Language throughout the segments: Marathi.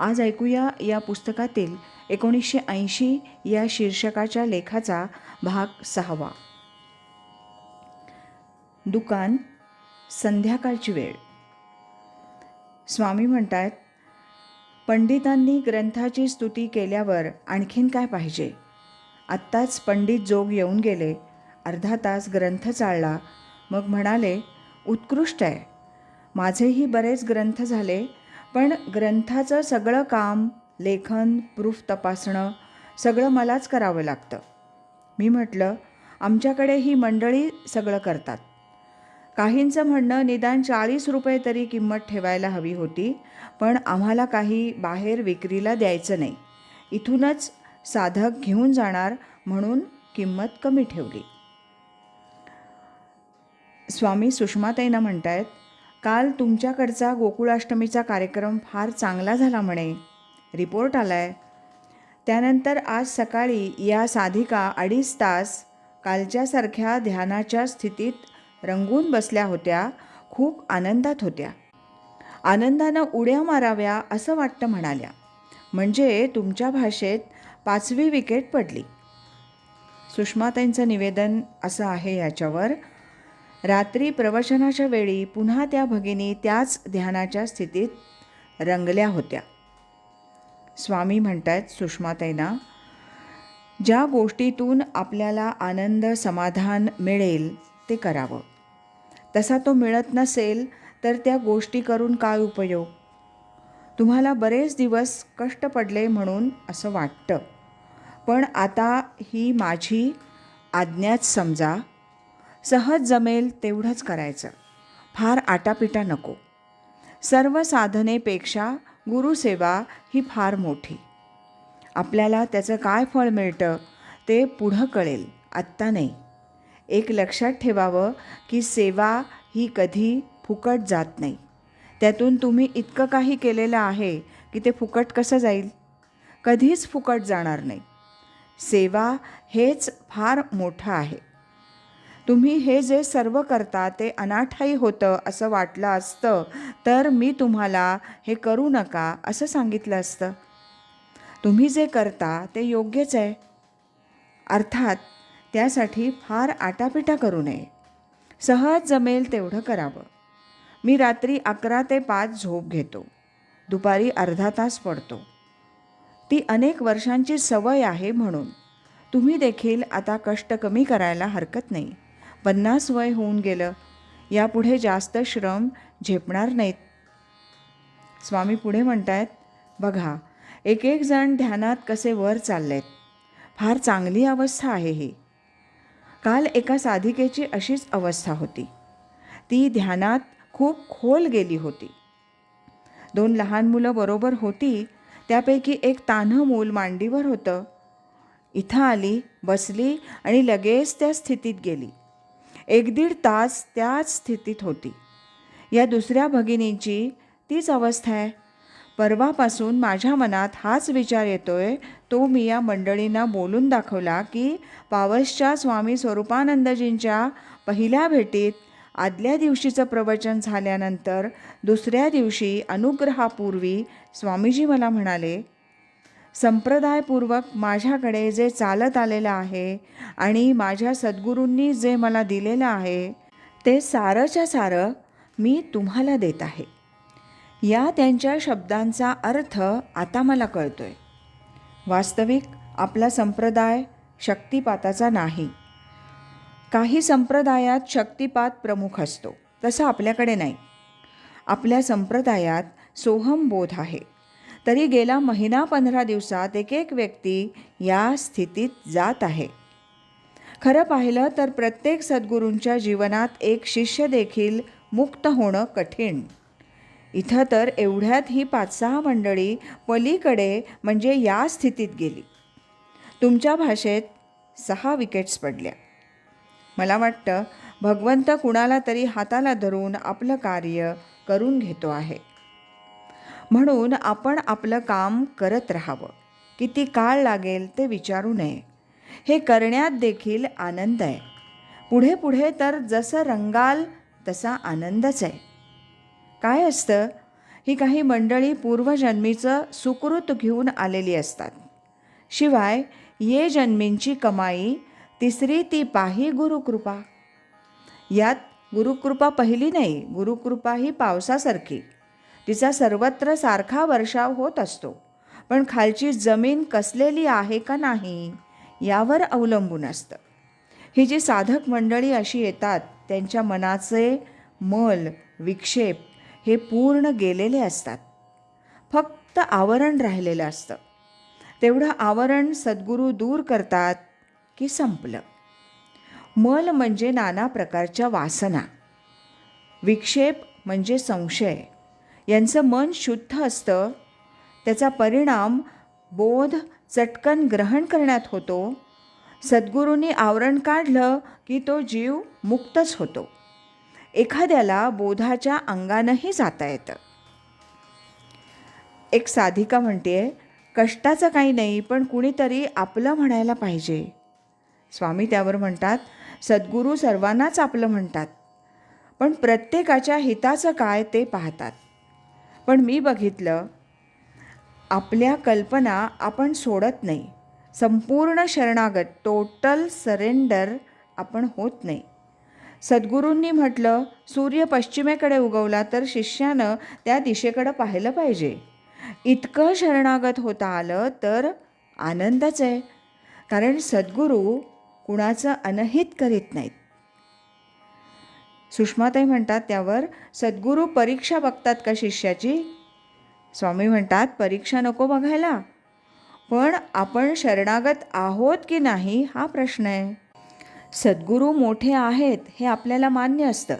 आज ऐकूया या पुस्तकातील एकोणीसशे ऐंशी या शीर्षकाच्या लेखाचा भाग सहावा. दुकान संध्याकाळची वेळ. स्वामी म्हणतात पंडितांनी ग्रंथाची स्तुती केल्यावर आणखीन काय पाहिजे? आत्ताच पंडित जोग येऊन गेले अर्धा तास ग्रंथ चालला. मग म्हणाले उत्कृष्ट आहे. माझेही बरेच ग्रंथ झाले पण ग्रंथाचं सगळं काम लेखन प्रूफ तपासणं सगळं मलाच करावं लागतं. मी म्हटलं आमच्याकडे ही मंडळी सगळं करतात. काहींचं म्हणणं निदान चाळीस रुपये तरी किंमत ठेवायला हवी होती पण आम्हाला काही बाहेर विक्रीला द्यायचं नाही. इथूनच साधक घेऊन जाणार म्हणून किंमत कमी ठेवली. स्वामी सुषमाताईंना म्हणतायत काल तुमच्याकडचा गोकुळाष्टमीचा कार्यक्रम फार चांगला झाला म्हणे. रिपोर्ट आला आहे त्यानंतर आज सकाळी या साधिका अडीच तास कालच्यासारख्या ध्यानाच्या स्थितीत रंगून बसल्या होत्या खूप आनंदात होत्या. आनंदानं उड्या माराव्या असं वाटतं म्हणाल्या. म्हणजे तुमच्या भाषेत पाचवी विकेट पडली. सुषमाताईंचं निवेदन असं आहे याच्यावर रात्री प्रवचनाच्या वेळी पुन्हा त्या भगिनी त्याच ध्यानाच्या स्थितीत रंगल्या होत्या. स्वामी म्हणतायत सुषमाताईंना ज्या गोष्टीतून आपल्याला आनंद समाधान मिळेल ते करावं. तसा तो मिळत नसेल तर त्या गोष्टी करून काय उपयोग? तुम्हाला बरेच दिवस कष्ट पडले म्हणून असं वाटतं. पण आता ही माझी आज्ञाच समजा. सहज जमेल तेवढंच करायचं. फार आटापिटा नको. सर्व साधनेपेक्षा गुरुसेवा ही फार मोठी. आपल्याला त्याचं काय फळ मिळतं ते पुढं कळेल आत्ता नाही. एक लक्षात ठेवावं की सेवा ही कधी फुकट जात नाही. त्यातून तुम्ही इतकं काही केलेलं आहे की ते फुकट कसं जाईल? कधीच फुकट जाणार नाही. सेवा हेच फार मोठं आहे. तुम्ही हे जे सर्व करता ते अनाठाई होतं असं वाटलं असतं तर मी तुम्हाला हे करू नका असं सांगितलं असतं. तुम्ही जे करता ते योग्यच आहे. अर्थात त्यासाठी फार आटापिटा करू नये. सहज जमेल तेवढं करावं. मी रात्री अकरा ते पाच झोप घेतो. दुपारी अर्धा तास पडतो. ती अनेक वर्षांची सवय आहे म्हणून. तुम्ही देखील आता कष्ट कमी करायला हरकत नाही. पन्नास वय होऊन गेलं. यापुढे जास्त श्रम झेपणार नाहीत. स्वामी पुढे म्हणतायत बघा एक एक जण ध्यानात कसे वर चाललेत. फार चांगली अवस्था आहे ही. काल एका साधिकेची अशीच अवस्था होती. ती ध्यानात खूप खोल गेली होती. दोन लहान मुलं बरोबर होती त्यापैकी एक तान्हं मूल मांडीवर होतं. इथं आली बसली आणि लगेच त्या स्थितीत गेली. एक दीड तास त्याच स्थितीत होती. या दुसऱ्या भगिनींची तीच अवस्था आहे. परवापासून माझ्या मनात हाच विचार येतोय तो मी या मंडळींना बोलून दाखवला की पावसच्या स्वामी स्वरूपानंदजींच्या पहिल्या भेटीत आदल्या दिवशीचं प्रवचन झाल्यानंतर दुसऱ्या दिवशी अनुग्रहापूर्वी स्वामीजी मला म्हणाले संप्रदायपूर्वक माझ्याकडे जे चालत आलेलं आहे आणि माझ्या सद्गुरूंनी जे मला दिलेलं आहे ते सारंच्या सारं मी तुम्हाला देत आहे. या त्यांच्या शब्दांचा अर्थ आता मला कळतो आहे वास्तविक आपला संप्रदाय शक्तिपाताचा नाही. काही संप्रदायात शक्तिपात प्रमुख असतो तसं आपल्याकडे नाही. आपल्या संप्रदायात सोहम बोध आहे. तरी गेला महिना पंधरा दिवसात एक एक व्यक्ती या स्थितीत जात आहे. खरं पाहिलं तर प्रत्येक सद्गुरूंच्या जीवनात एक शिष्य देखील मुक्त होणं कठीण. इथं तर एवढ्यात ही पाच सहा मंडळी पलीकडे म्हणजे या स्थितीत गेली. तुमच्या भाषेत सहा विकेट्स पडल्या. मला वाटतं भगवंत कुणाला तरी हाताला धरून आपलं कार्य करून घेतो आहे. म्हणून आपण आपलं काम करत राहावं. किती काळ लागेल ते विचारू नये. हे करण्यात देखील आनंद आहे. पुढे पुढे तर जसं रंगाल तसा आनंदच आहे. काय असतं? ही काही मंडळी पूर्वजन्मीचं सुकृत घेऊन आलेली असतात. शिवाय ये जन्मींची कमाई तिसरी ती पाही गुरुकृपा. यात गुरुकृपा पहिली नाही गुरुकृपा ही पावसासारखी. तिचा सर्वत्र सारखा वर्षाव होत असतो. पण खालची जमीन कसलेली आहे का नाही यावर अवलंबून असतं. ही जी साधक मंडळी अशी येतात त्यांच्या मनाचे मल विक्षेप हे पूर्ण गेलेले असतात. फक्त आवरण राहिलेलं असतं. तेवढं आवरण सद्गुरू दूर करतात की संपलं. मल म्हणजे नाना प्रकारच्या वासना. विक्षेप म्हणजे संशय. यांचं मन शुद्ध असतं. त्याचा परिणाम बोध चटकन ग्रहण करण्यात होतो. सद्गुरूंनी आवरण काढलं की तो जीव मुक्तच होतो. एखाद्याला बोधाच्या अंगानंही जाता येतं. एक साधिका म्हणते कष्टाचं काही नाही पण कुणीतरी आपलं म्हणायला पाहिजे. स्वामी त्यावर म्हणतात सद्गुरू सर्वांनाच आपलं म्हणतात पण प्रत्येकाच्या हिताचं काय ते पाहतात. पण मी बघितलं आपल्या कल्पना आपण सोडत नाही. संपूर्ण शरणागत टोटल सरेंडर आपण होत नाही. सद्गुरूंनी म्हटलं सूर्य पश्चिमेकडे उगवला तर शिष्यानं त्या दिशेकडं पाहिलं पाहिजे. इतकं शरणागत होता आलं तर आनंदच आहे. कारण सद्गुरू कुणाचं अनहित करीत नाहीत. सुषमाताई म्हणतात त्यावर सद्गुरू परीक्षा बघतात का शिष्याची? स्वामी म्हणतात परीक्षा नको बघायला. पण आपण शरणागत आहोत की नाही हा प्रश्न आहे. सद्गुरू मोठे आहेत हे आपल्याला मान्य असतं.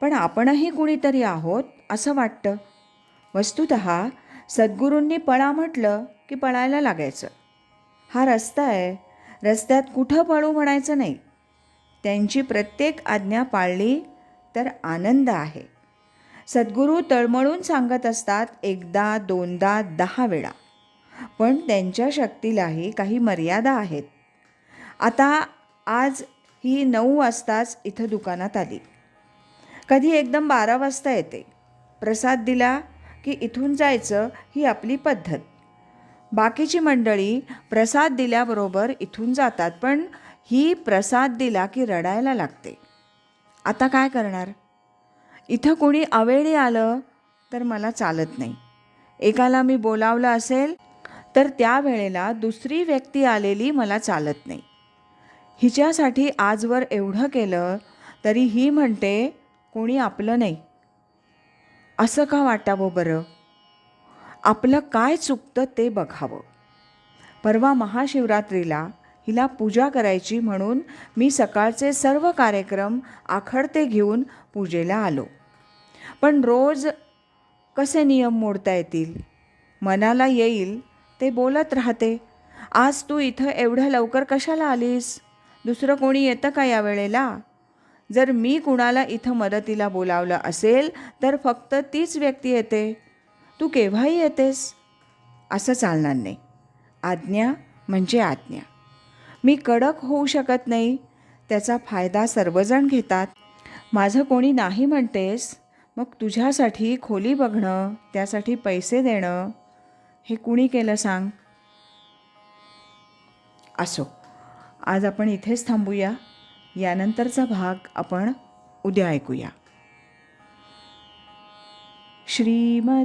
पण आपणही कुणीतरी आहोत असं वाटतं. वस्तुत सद्गुरूंनी पळा म्हटलं की पळायला लागायचं. हा रस्ता आहे. रस्त्यात कुठं पळू म्हणायचं नाही. त्यांची प्रत्येक आज्ञा पाळली तर आनंद आहे. सद्गुरू तळमळून सांगत असतात एकदा दोनदा दहा वेळा. पण त्यांच्या शक्तीलाही काही मर्यादा आहेत. आता आज ही नऊ वाजताच इथं दुकानात आली. कधी एकदम बारा वाजता येते. प्रसाद दिला की इथून जायचं ही आपली पद्धत. बाकीची मंडळी प्रसाद दिल्याबरोबर इथून जातात पण ही प्रसाद दिला की रडायला लागते. आता काय करणार? इथं कोणी अवेळी आलं तर मला चालत नाही. एकाला मी बोलावलं असेल तर त्यावेळेला दुसरी व्यक्ती आलेली मला चालत नाही. हिच्यासाठी आजवर एवढं केलं तरी ही म्हणते कोणी आपलं नाही. असं का वाटावं बरं? आपलं काय चुकतं ते बघावं. परवा महाशिवरात्रीला हिला पूजा करायची म्हणून मी सकाळचे सर्व कार्यक्रम आखडते घेऊन पूजेला आलो. पण रोज कसे नियम मोडता येतील? मनाला येईल ते बोलत राहते. आज तू इथं एवढं लवकर कशाला आलीस? दुसरं कोणी येतं का या वेळेला? जर मी कुणाला इथं मदतीला बोलावलं असेल तर फक्त तीच व्यक्ती येते. तू केव्हाही येतेस असं चालणार नाही. आज्ञा म्हणजे आज्ञा. मी कडक होऊ शकत नाही त्याचा फायदा सर्वजण घेतात. माझं कोणी नाही म्हणतेस मग तुझ्यासाठी खोली बघणं त्यासाठी पैसे देणं हे कुणी केलं सांग? असो. आज आपण इथेच थांबूया. यानंतरचा भाग आपण उद्या ऐकूया. श्रीमत